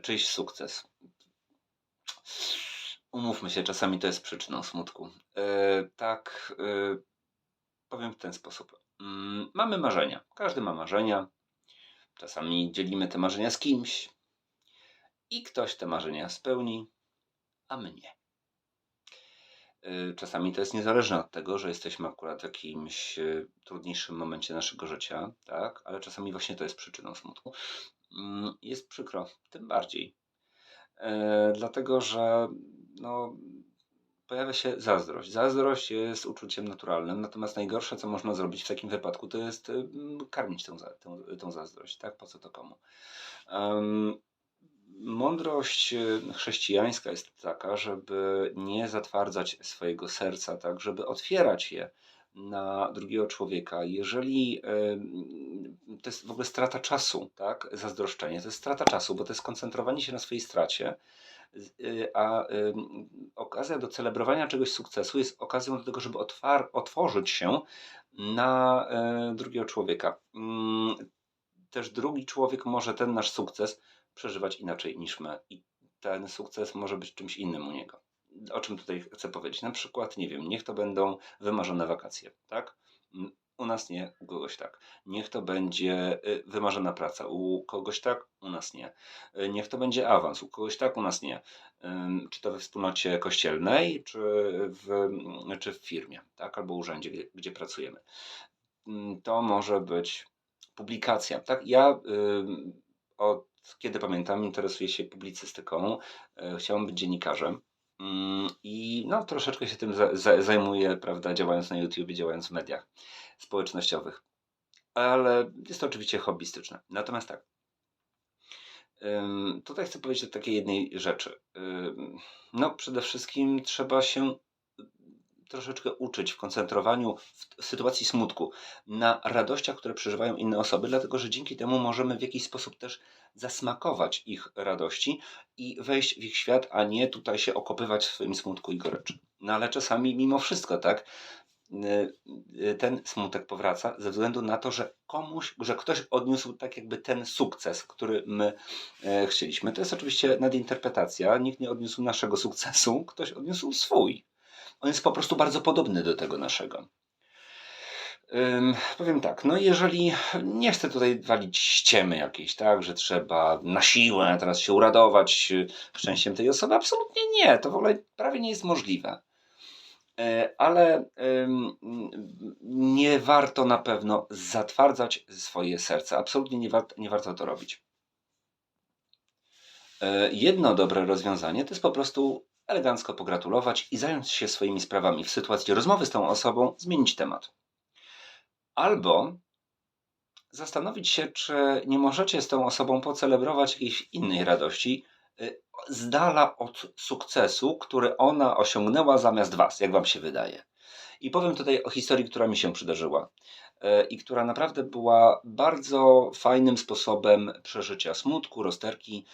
czyjś sukces. Umówmy się, czasami to jest przyczyną smutku. E, tak, e, powiem w ten sposób. Mm, mamy marzenia. Każdy ma marzenia. Czasami dzielimy te marzenia z kimś i ktoś te marzenia spełni, a my nie. E, Czasami to jest niezależne od tego, że jesteśmy akurat w jakimś trudniejszym momencie naszego życia, tak? Ale czasami właśnie to jest przyczyną smutku. Mm, Jest przykro, tym bardziej. E, dlatego, że no, pojawia się zazdrość. Zazdrość jest uczuciem naturalnym, natomiast najgorsze, co można zrobić w takim wypadku, to jest ym, karmić za- tę, tę zazdrość, tak? Po co to komu? Mądrość y, chrześcijańska jest taka, żeby nie zatwardzać swojego serca, tak? Żeby otwierać je na drugiego człowieka. Jeżeli to jest w ogóle strata czasu, tak? Zazdroszczenie to jest strata czasu, bo to jest koncentrowanie się na swojej stracie, y, a okazja do celebrowania czegoś sukcesu jest okazją do tego, żeby otworzyć się na e, drugiego człowieka. Mm, Też drugi człowiek może ten nasz sukces przeżywać inaczej niż my i ten sukces może być czymś innym u niego. O czym tutaj chcę powiedzieć? Na przykład, nie wiem, niech to będą wymarzone wakacje, tak? Mm, U nas nie, u kogoś tak. Niech to będzie y, wymarzona praca, u kogoś tak, u nas nie. Y, Niech to będzie awans, u kogoś tak, u nas nie. Czy to we wspólnocie kościelnej, czy w, czy w firmie, tak? Albo urzędzie, gdzie, gdzie pracujemy. Ym, To może być publikacja, tak? Ja od kiedy pamiętam interesuję się publicystyką, y, chciałem być dziennikarzem. Ym, I no, troszeczkę się tym za, za, zajmuję, prawda, działając na YouTube, działając w mediach społecznościowych. Ale jest to oczywiście hobbystyczne. Natomiast tak, Tutaj chcę powiedzieć o takiej jednej rzeczy. No, przede wszystkim trzeba się troszeczkę uczyć w koncentrowaniu w sytuacji smutku na radościach, które przeżywają inne osoby, dlatego że dzięki temu możemy w jakiś sposób też zasmakować ich radości i wejść w ich świat, a nie tutaj się okopywać w swoim smutku i goryczy. No ale czasami mimo wszystko, tak, y, y, ten smutek powraca ze względu na to, że komuś, że ktoś odniósł tak jakby ten sukces, który my e, chcieliśmy. To jest oczywiście nadinterpretacja. Nikt nie odniósł naszego sukcesu, ktoś odniósł swój. On jest po prostu bardzo podobny do tego naszego. Powiem tak, no jeżeli nie chcę tutaj walić ściemy jakiejś, tak, że trzeba na siłę teraz się uradować y, szczęściem tej osoby, absolutnie nie, to w ogóle prawie nie jest możliwe. E, Ale nie warto na pewno zatwardzać swoje serce. Absolutnie nie warto, nie warto to robić. E, Jedno dobre rozwiązanie to jest po prostu elegancko pogratulować i zająć się swoimi sprawami. W sytuacji rozmowy z tą osobą zmienić temat. Albo zastanowić się, czy nie możecie z tą osobą pocelebrować jakiejś innej radości y, z dala od sukcesu, który ona osiągnęła zamiast was, jak wam się wydaje. I powiem tutaj o historii, która mi się przydarzyła e, i która naprawdę była bardzo fajnym sposobem przeżycia smutku, rozterki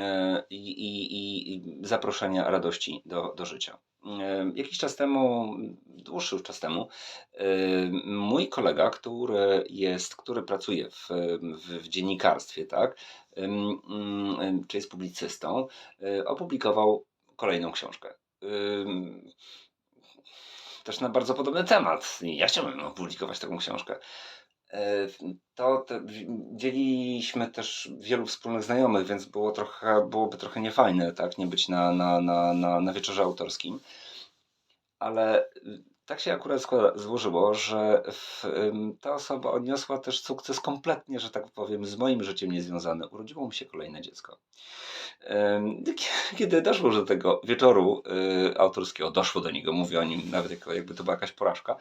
e, i, i, i zaproszenia radości do, do życia. E, Jakiś czas temu, dłuższy już czas temu, mój kolega, który jest, który pracuje w, w, w dziennikarstwie, tak, czy jest publicystą, opublikował kolejną książkę. Też na bardzo podobny temat. Ja chciałbym opublikować taką książkę. E, To dzieliliśmy też wielu wspólnych znajomych, więc było trochę, byłoby trochę niefajne, tak, nie być na, na, na, na, na wieczorze autorskim. Ale tak się akurat złożyło, że w, ta osoba odniosła też sukces kompletnie, że tak powiem, z moim życiem niezwiązany. Urodziło mi się kolejne dziecko. Kiedy doszło do tego wieczoru y, autorskiego, doszło do niego, mówię o nim nawet jako, jakby to była jakaś porażka,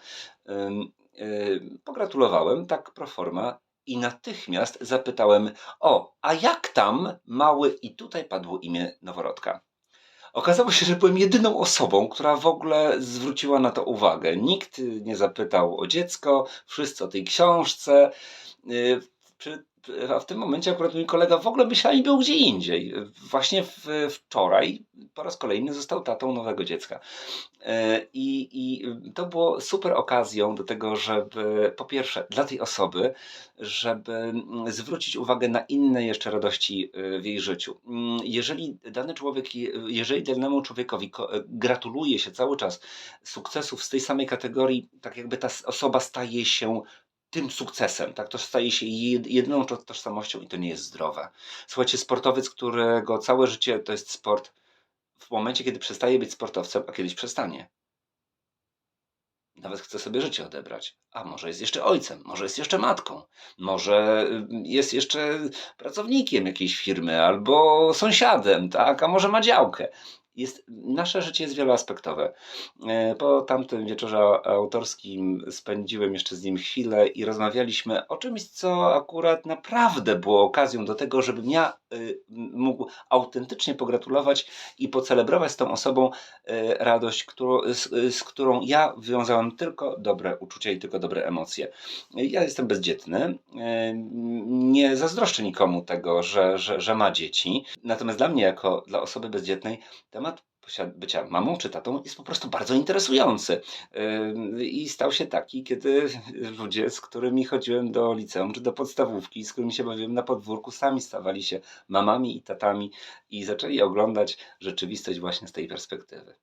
y, pogratulowałem tak pro forma i natychmiast zapytałem, o, a jak tam mały i tutaj padło imię noworodka. Okazało się, że byłem jedyną osobą, która w ogóle zwróciła na to uwagę. Nikt nie zapytał o dziecko, wszyscy o tej książce. Y, A w tym momencie akurat mój kolega w ogóle myślami był gdzie indziej. Właśnie w, wczoraj po raz kolejny został tatą nowego dziecka. E, I, I to było super okazją do tego, żeby po pierwsze dla tej osoby, żeby zwrócić uwagę na inne jeszcze radości e, w jej życiu. Mm, Jeżeli dany człowiek, jeżeli danemu człowiekowi ko- gratuluje się cały czas sukcesów z tej samej kategorii, tak jakby ta osoba staje się tym sukcesem, tak? To staje się jed- jedyną to- tożsamością i to nie jest zdrowe. Słuchajcie, sportowiec, którego całe życie to jest sport, w momencie, kiedy przestaje być sportowcem, a kiedyś przestanie. Nawet chce sobie życie odebrać. A może jest jeszcze ojcem, może jest jeszcze matką, może y, jest jeszcze pracownikiem jakiejś firmy albo sąsiadem, tak? A może ma działkę. Jest, nasze życie jest wieloaspektowe. E, Po tamtym wieczorze autorskim spędziłem jeszcze z nim chwilę i rozmawialiśmy o czymś, co akurat naprawdę było okazją do tego, żebym ja y, mógł autentycznie pogratulować i pocelebrować z tą osobą e, radość, którą, z, z którą ja wiązałem tylko dobre uczucia i tylko dobre emocje. Ja jestem bezdzietny. e, Nie zazdroszczę nikomu tego, że, że, że ma dzieci. Natomiast dla mnie, jako dla osoby bezdzietnej, temat bycia mamą czy tatą jest po prostu bardzo interesujący. I stał się taki, kiedy ludzie, z którymi chodziłem do liceum czy do podstawówki, z którymi się bawiłem na podwórku, sami stawali się mamami i tatami i zaczęli oglądać rzeczywistość właśnie z tej perspektywy.